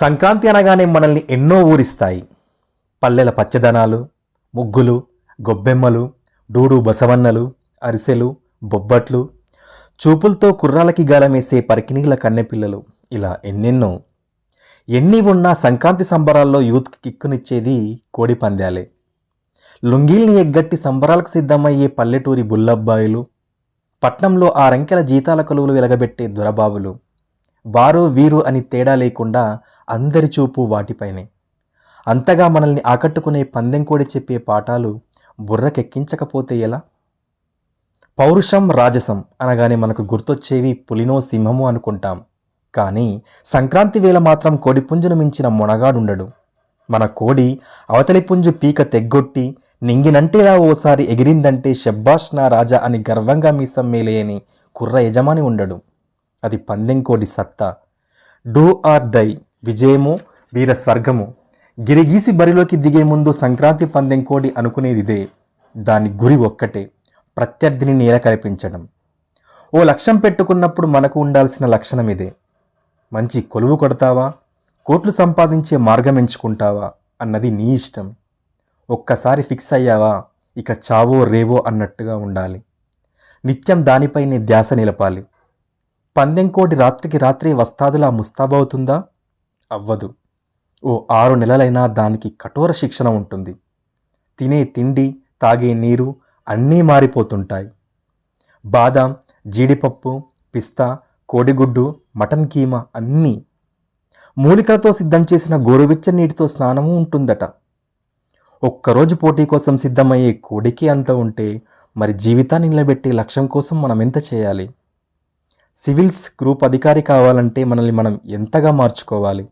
సంక్రాంతి అనగానే మనల్ని ఎన్నో ఊరిస్తాయి. పల్లెల పచ్చదనాలు ముగ్గులు గొబ్బెమ్మలు డూడు బసవన్నలు అరిసెలు బొబ్బట్లు చూపులతో కుర్రాలకి గాలమేసే పరికినీల కన్నెపిల్లలు ఇలా ఎన్నెన్నో. ఎన్ని ఉన్నా సంక్రాంతి సంబరాల్లో యూత్కి కిక్కునిచ్చేది కోడి పందాలే. లుంగీల్ని ఎగ్గట్టి సంబరాలకు సిద్ధమయ్యే పల్లెటూరి బుల్లబ్బాయిలు పట్నంలో ఆరంకెల జీతాల కొలువులు వెలగబెట్టే దురబాబులు వారు వీరు అని తేడా లేకుండా అందరి చూపు వాటిపైనే. అంతగా మనల్ని ఆకట్టుకునే పందెం కోడి చెప్పే పాఠాలు బుర్రకెక్కించకపోతే ఎలా? పౌరుషం రాజసం అనగానే మనకు గుర్తొచ్చేవి పులినో సింహము అనుకుంటాం. కానీ సంక్రాంతి వేళ మాత్రం కోడిపుంజును మించిన మొనగాడుండడు. మన కోడి అవతలి పుంజు పీక తెగ్గొట్టి నింగినంటేలా ఓసారి ఎగిరిందంటే షబ్బాష్ నా రాజా అని గర్వంగా మీసం మేలేయని కుర్ర యజమాని ఉండడు. అది పందెం కోడి సత్తా. డూ ఆర్ డై విజయము వీర స్వర్గము గిరిగీసి బరిలోకి దిగే ముందు సంక్రాంతి పందెం కోడి అనుకునేది ఇదే. దాని గురి ఒక్కటే ప్రత్యర్థిని నేల కల్పించడం ఓ లక్ష్యం పెట్టుకున్నప్పుడు మనకు ఉండాల్సిన లక్షణం ఇదే. మంచి కొలువు కొడతావా? కోట్లు సంపాదించే మార్గం ఎంచుకుంటావా? అన్నది నీ ఇష్టం. ఒక్కసారి ఫిక్స్ అయ్యావా? ఇక చావో రేవో అన్నట్టుగా ఉండాలి. నిత్యం దానిపైనే ధ్యాస నిలపాలి. పందెం కోటి రాత్రికి రాత్రి వస్తాదులా ముస్తాబవుతుందా? అవ్వదు. ఓ ఆరు నెలలైనా దానికి కఠోర శిక్షణ ఉంటుంది. తినే తిండి తాగే నీరు అన్నీ మారిపోతుంటాయి. బాదాం జీడిపప్పు పిస్తా కోడిగుడ్డు మటన్ కీమా అన్నీ మూలికలతో సిద్ధం చేసిన గోరువెచ్చని నీటితో స్నానము ఉంటుందట. ఒక్కరోజు పోటీ కోసం సిద్ధమయ్యే కోడికి అంత ఉంటే మరి జీవితాన్ని నిలబెట్టే లక్ష్యం కోసం మనం ఎంత చేయాలి? సివిల్స్ గ్రూప్ అధికారి కావాలంటే మనల్ని మనం ఎంతగా మార్చుకోవాలి?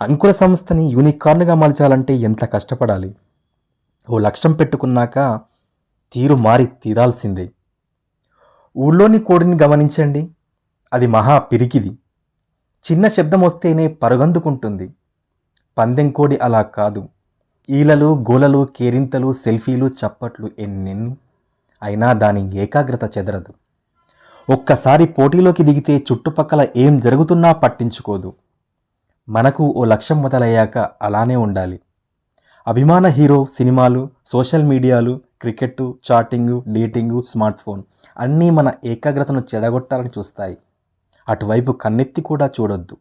అంకుర సంస్థని యూనికార్న్గా మలచాలంటే ఎంత కష్టపడాలి? ఓ లక్ష్యం పెట్టుకున్నాక తీరు మారి తీరాల్సిందే. ఊళ్ళోని కోడిని గమనించండి. అది మహా పిరికిది. చిన్న శబ్దం వస్తేనే పరుగందుకుంటుంది. పందెం కోడి అలా కాదు. ఈలలు గోలలు కేరింతలు సెల్ఫీలు చప్పట్లు ఎన్నెన్ని అయినా దాని ఏకాగ్రత చెదరదు. ఒక్కసారి పోటీలోకి దిగితే చుట్టుపక్కల ఏం జరుగుతున్నా పట్టించుకోదు. మనకు ఓ లక్ష్యం మొదలయ్యాక అలానే ఉండాలి. అభిమాన హీరో సినిమాలు సోషల్ మీడియాలు cricket chatting dating smart phone అన్నీ మన ఏకాగ్రతను చెడగొట్టాలని చూస్తాయి. అటువైపు కన్నెత్తి కూడా చూడొద్దు.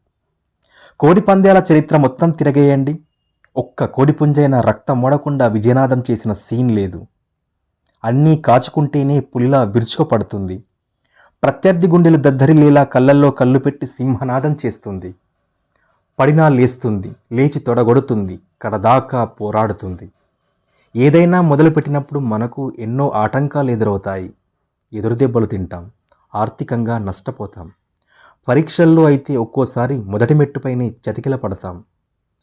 కోడి పందేల చరిత్ర మొత్తం తిరగేయండి. ఒక్క కోడిపుంజైన రక్తం మొడకుండా విజయనాదం చేసిన సీన్ లేదు. అన్నీ కాచుకుంటేనే పులిలా విరుచుకుపడుతుంది. ప్రత్యర్థి గుండెలు దద్దరిలేలా కళ్ళల్లో కళ్ళు పెట్టి సింహనాదం చేస్తుంది. పడినా లేస్తుంది లేచి తొడగొడుతుంది కడదాకా పోరాడుతుంది. ఏదైనా మొదలుపెట్టినప్పుడు మనకు ఎన్నో ఆటంకాలు ఎదురవుతాయి. ఎదురుదెబ్బలు తింటాం ఆర్థికంగా నష్టపోతాం. పరీక్షల్లో అయితే ఒక్కోసారి మొదటి మెట్టుపైనే చతికిల పడతాం.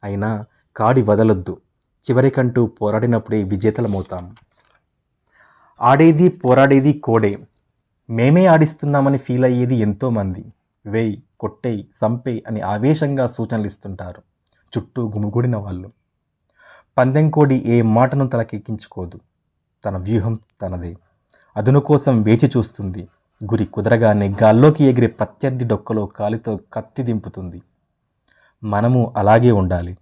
అయినా కాడి వదలొద్దు చివరికంటూ పోరాడినప్పుడే విజేతలమవుతాం. ఆడేది పోరాడేది కోడే మేమే ఆడిస్తున్నామని ఫీల్ అయ్యేది ఎంతోమంది. వేయ్ కొట్టేయ్ సంపే అని ఆవేశంగా సూచనలు ఇస్తుంటారు. చుట్టూ గుమిగూడిన వాళ్ళు. పందెం కోడి ఏ మాటను తలకెక్కించుకోదు. తన వ్యూహం తనదే. అదును కోసం వేచి చూస్తుంది. గురి కుదరగానే గాల్లోకి ఎగిరే ప్రత్యర్థి డొక్కలో కాలితో కత్తి దింపుతుంది. మనము అలాగే ఉండాలి.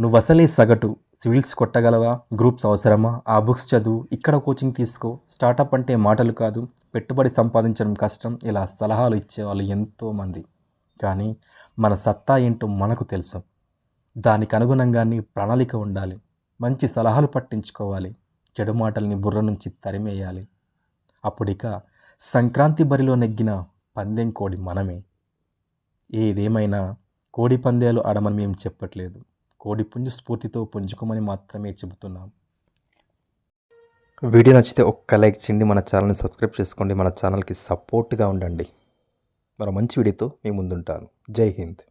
నువ్వసలే సగటు సివిల్స్ కొట్టగలవా? గ్రూప్స్ అవసరమా? ఆ బుక్స్ చదువు ఇక్కడ కోచింగ్ తీసుకో. స్టార్టప్ అంటే మాటలు కాదు. పెట్టుబడి సంపాదించడం కష్టం. ఇలా సలహాలు ఇచ్చేవాళ్ళు ఎంతోమంది. కానీ మన సత్తా ఏంటో మనకు తెలుసు. దానికి అనుగుణంగానే ప్రణాళిక ఉండాలి. మంచి సలహాలు పట్టించుకోవాలి. చెడు మాటల్ని బుర్ర నుంచి తరిమేయాలి. అప్పుడిక సంక్రాంతి బరిలో నెగ్గిన పందెం కోడి మనమే. ఏదేమైనా కోడి పందేలు ఆడమని మేము చెప్పట్లేదు. కోడిపుంజు స్ఫూర్తితో పుంజుకోమని మాత్రమే చెబుతున్నాం. వీడియో నచ్చితే ఒక్క లైక్ చేయండి మన ఛానల్ని సబ్స్క్రైబ్ చేసుకోండి మన ఛానల్కి సపోర్ట్గా ఉండండి. మరో మంచి వీడియోతో మీ ముందుంటాను. జై హింద్.